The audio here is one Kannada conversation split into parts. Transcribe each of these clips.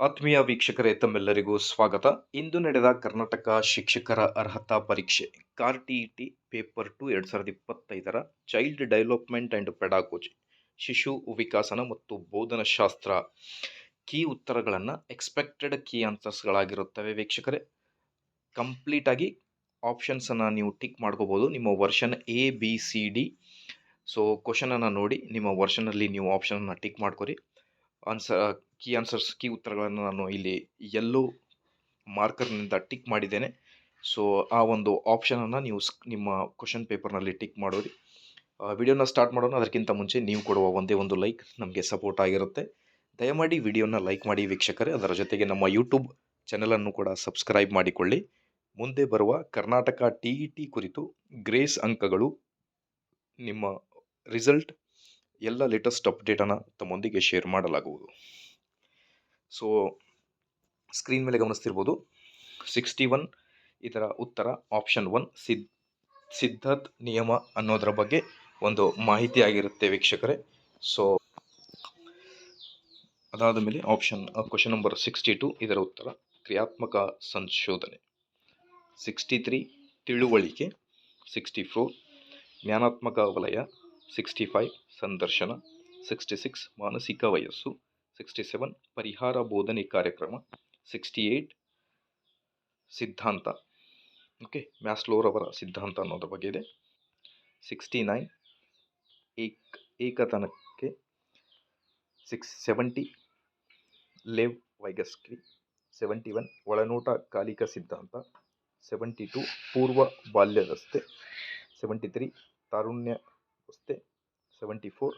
ಆತ್ಮೀಯ ವೀಕ್ಷಕರೇ, ತಮ್ಮೆಲ್ಲರಿಗೂ ಸ್ವಾಗತ. ಇಂದು ನಡೆದ ಕರ್ನಾಟಕ ಶಿಕ್ಷಕರ ಅರ್ಹತಾ ಪರೀಕ್ಷೆ Kar T E T paper two ಎರಡು ಸಾವಿರದ ಇಪ್ಪತ್ತೈದರ ಚೈಲ್ಡ್ ಡೆವಲಪ್ಮೆಂಟ್ ಆ್ಯಂಡ್ ಪೆಡಾಗೋಜಿ ಶಿಶು ವಿಕಾಸನ ಮತ್ತು ಬೋಧನಶಾಸ್ತ್ರ. ಕೀ ಉತ್ತರಗಳನ್ನು ಎಕ್ಸ್ಪೆಕ್ಟೆಡ್ ಕೀ ಆನ್ಸರ್ಸ್ಗಳಾಗಿರುತ್ತವೆ ವೀಕ್ಷಕರೇ. ಕಂಪ್ಲೀಟಾಗಿ ಆಪ್ಷನ್ಸನ್ನು ನೀವು ಟಿಕ್ ಮಾಡ್ಕೋಬೋದು. ನಿಮ್ಮ version A B C D so ಕ್ವಶನನ್ನು ನೋಡಿ, ನಿಮ್ಮ ವರ್ಷನಲ್ಲಿ ನೀವು ಆಪ್ಷನನ್ನು ಟಿಕ್ ಮಾಡ್ಕೊರಿ. ಆನ್ಸರ್ ಕೀ ಆನ್ಸರ್ಸ್ ಕೀ ಉತ್ತರಗಳನ್ನು ನಾನು ಇಲ್ಲಿ ಎಲ್ಲೋ ಮಾರ್ಕರ್ನಿಂದ ಟಿಕ್ ಮಾಡಿದ್ದೇನೆ. ಸೊ ಆ ಒಂದು ಆಪ್ಷನನ್ನು ನೀವು ನಿಮ್ಮ ಕ್ವಶನ್ ಪೇಪರ್ನಲ್ಲಿ ಟಿಕ್ ಮಾಡೋರಿ. ವಿಡಿಯೋನ ಸ್ಟಾರ್ಟ್ ಮಾಡೋಣ. ಅದಕ್ಕಿಂತ ಮುಂಚೆ ನೀವು ಕೊಡುವ ಒಂದೇ ಒಂದು ಲೈಕ್ ನಮಗೆ ಸಪೋರ್ಟ್ ಆಗಿರುತ್ತೆ. ದಯಮಾಡಿ ವಿಡಿಯೋನ ಲೈಕ್ ಮಾಡಿ ವೀಕ್ಷಕರೇ. ಅದರ ಜೊತೆಗೆ ನಮ್ಮ ಯೂಟ್ಯೂಬ್ ಚಾನಲನ್ನು ಕೂಡ ಸಬ್ಸ್ಕ್ರೈಬ್ ಮಾಡಿಕೊಳ್ಳಿ. ಮುಂದೆ ಬರುವ ಕರ್ನಾಟಕ ಟಿ ಟಿ ಕುರಿತು ಗ್ರೇಸ್ ಅಂಕಗಳು ನಿಮ್ಮ ರಿಸಲ್ಟ್ ಎಲ್ಲ ಲೇಟೆಸ್ಟ್ ಅಪ್ಡೇಟನ್ನು ತಮ್ಮೊಂದಿಗೆ ಶೇರ್ ಮಾಡಲಾಗುವುದು. ಸೊ ಸ್ಕ್ರೀನ್ ಮೇಲೆ ಗಮನಿಸ್ತಿರ್ಬೋದು. ಸಿಕ್ಸ್ಟಿ ಒನ್ ಇದರ ಉತ್ತರ ಆಪ್ಷನ್ ಒನ್ ಸಿದ್ ಸಿದ್ಧಾರ್ಥ್ ನಿಯಮ ಅನ್ನೋದರ ಬಗ್ಗೆ ಒಂದು ಮಾಹಿತಿ ಆಗಿರುತ್ತೆ ವೀಕ್ಷಕರೇ. ಸೊ ಅದಾದ ಮೇಲೆ option question number sixty two ಇದರ ಉತ್ತರ, ಕ್ರಿಯಾತ್ಮಕ ಸಂಶೋಧನೆ. ಸಿಕ್ಸ್ಟಿ ತ್ರೀ ತಿಳುವಳಿಕೆ ಸಿಕ್ಸ್ಟಿ ಫೋರ್ ಜ್ಞಾನಾತ್ಮಕ ವಲಯ ಸಿಕ್ಸ್ಟಿ ಫೈವ್ ಸಂದರ್ಶನ, ಸಿಕ್ಸ್ಟಿ ಸಿಕ್ಸ್ ಮಾನಸಿಕ ವಯಸ್ಸು, ಸಿಕ್ಸ್ಟಿ ಸೆವೆನ್ ಪರಿಹಾರ ಬೋಧನೆ ಕಾರ್ಯಕ್ರಮ, ಸಿಕ್ಸ್ಟಿ ಏಯ್ಟ್ ಸಿದ್ಧಾಂತ. ಓಕೆ ಮ್ಯಾಸ್ಲೋರವರ ಸಿದ್ಧಾಂತ ಅನ್ನೋದ್ರ ಬಗ್ಗೆ ಇದೆ. ಸಿಕ್ಸ್ಟಿ ನೈನ್ ಏಕ್, ಏಕತನಕ್ಕೆ six seventy Lev Vygotsky seventy one ಒಳನೋಟ ಕಾಲಿಕ ಸಿದ್ಧಾಂತ, ಸೆವೆಂಟಿ ಟು ಪೂರ್ವ ಬಾಲ್ಯದಸ್ತೆ ಸೆವೆಂಟಿ ತ್ರೀ ತಾರುಣ್ಯವಸ್ಥೆ ಸೆವೆಂಟಿ ಫೋರ್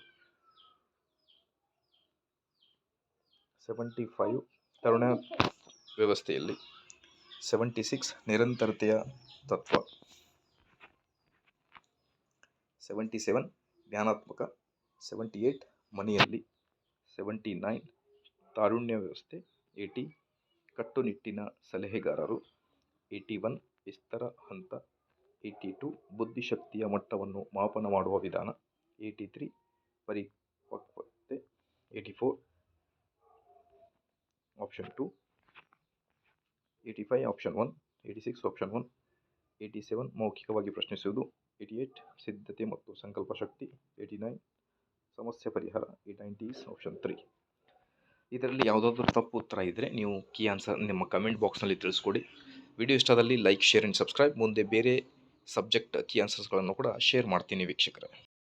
ಸೆವೆಂಟಿ ಫೈವ್ ತರುಣ ವ್ಯವಸ್ಥೆಯಲ್ಲಿ ಸೆವೆಂಟಿ ಸಿಕ್ಸ್ ನಿರಂತರತೆಯ ತತ್ವ ಸೆವೆಂಟಿ ಸೆವೆನ್ ಜ್ಞಾನಾತ್ಮಕ ಸೆವೆಂಟಿ ಏಯ್ಟ್ ಮನೆಯಲ್ಲಿ ಸೆವೆಂಟಿ ನೈನ್ ತಾರುಣ್ಯ ವ್ಯವಸ್ಥೆ ಏಯ್ಟಿ ಕಟ್ಟುನಿಟ್ಟಿನ ಸಲಹೆಗಾರರು ಏಯ್ಟಿ ಒನ್ ವಿಸ್ತರ ಹಂತ ಏಯ್ಟಿ ಟು ಬುದ್ಧಿಶಕ್ತಿಯ ಮಟ್ಟವನ್ನು ಮಾಪನ ಮಾಡುವ ವಿಧಾನ. Eighty three ಪರಿಪಕ್ವತೆ. Eighty four option two eighty five option one eighty six option one eighty seven ಮೌಖಿಕವಾಗಿ ಪ್ರಶ್ನಿಸುವುದು. ಏಯ್ಟಿ ಏಯ್ಟ್ ಸಿದ್ಧತೆ ಮತ್ತು ಸಂಕಲ್ಪ ಶಕ್ತಿ. ಏಯ್ಟಿ ನೈನ್ ಸಮಸ್ಯೆ ಪರಿಹಾರ. ಏಯ್ಟ್ ನೈಂಟೀಸ್ ಆಪ್ಷನ್ ತ್ರೀ ಇದರಲ್ಲಿ ಯಾವುದಾದ್ರೂ ತಪ್ಪು ಉತ್ತರ ಇದ್ದರೆ ನೀವು ಕೀ ಆನ್ಸರ್ ನಿಮ್ಮ ಕಮೆಂಟ್ ಬಾಕ್ಸ್ನಲ್ಲಿ ತಿಳಿಸ್ಕೊಡಿ. ವಿಡಿಯೋ ಇಷ್ಟದಲ್ಲಿ ಲೈಕ್ ಶೇರ್ ಆ್ಯಂಡ್ ಸಬ್ಸ್ಕ್ರೈಬ್ ಮುಂದೆ ಬೇರೆ ಸಬ್ಜೆಕ್ಟ್ ಕೀ ಆನ್ಸರ್ಸ್ಗಳನ್ನು ಕೂಡ ಶೇರ್ ಮಾಡ್ತೀನಿ ವೀಕ್ಷಕರೇ.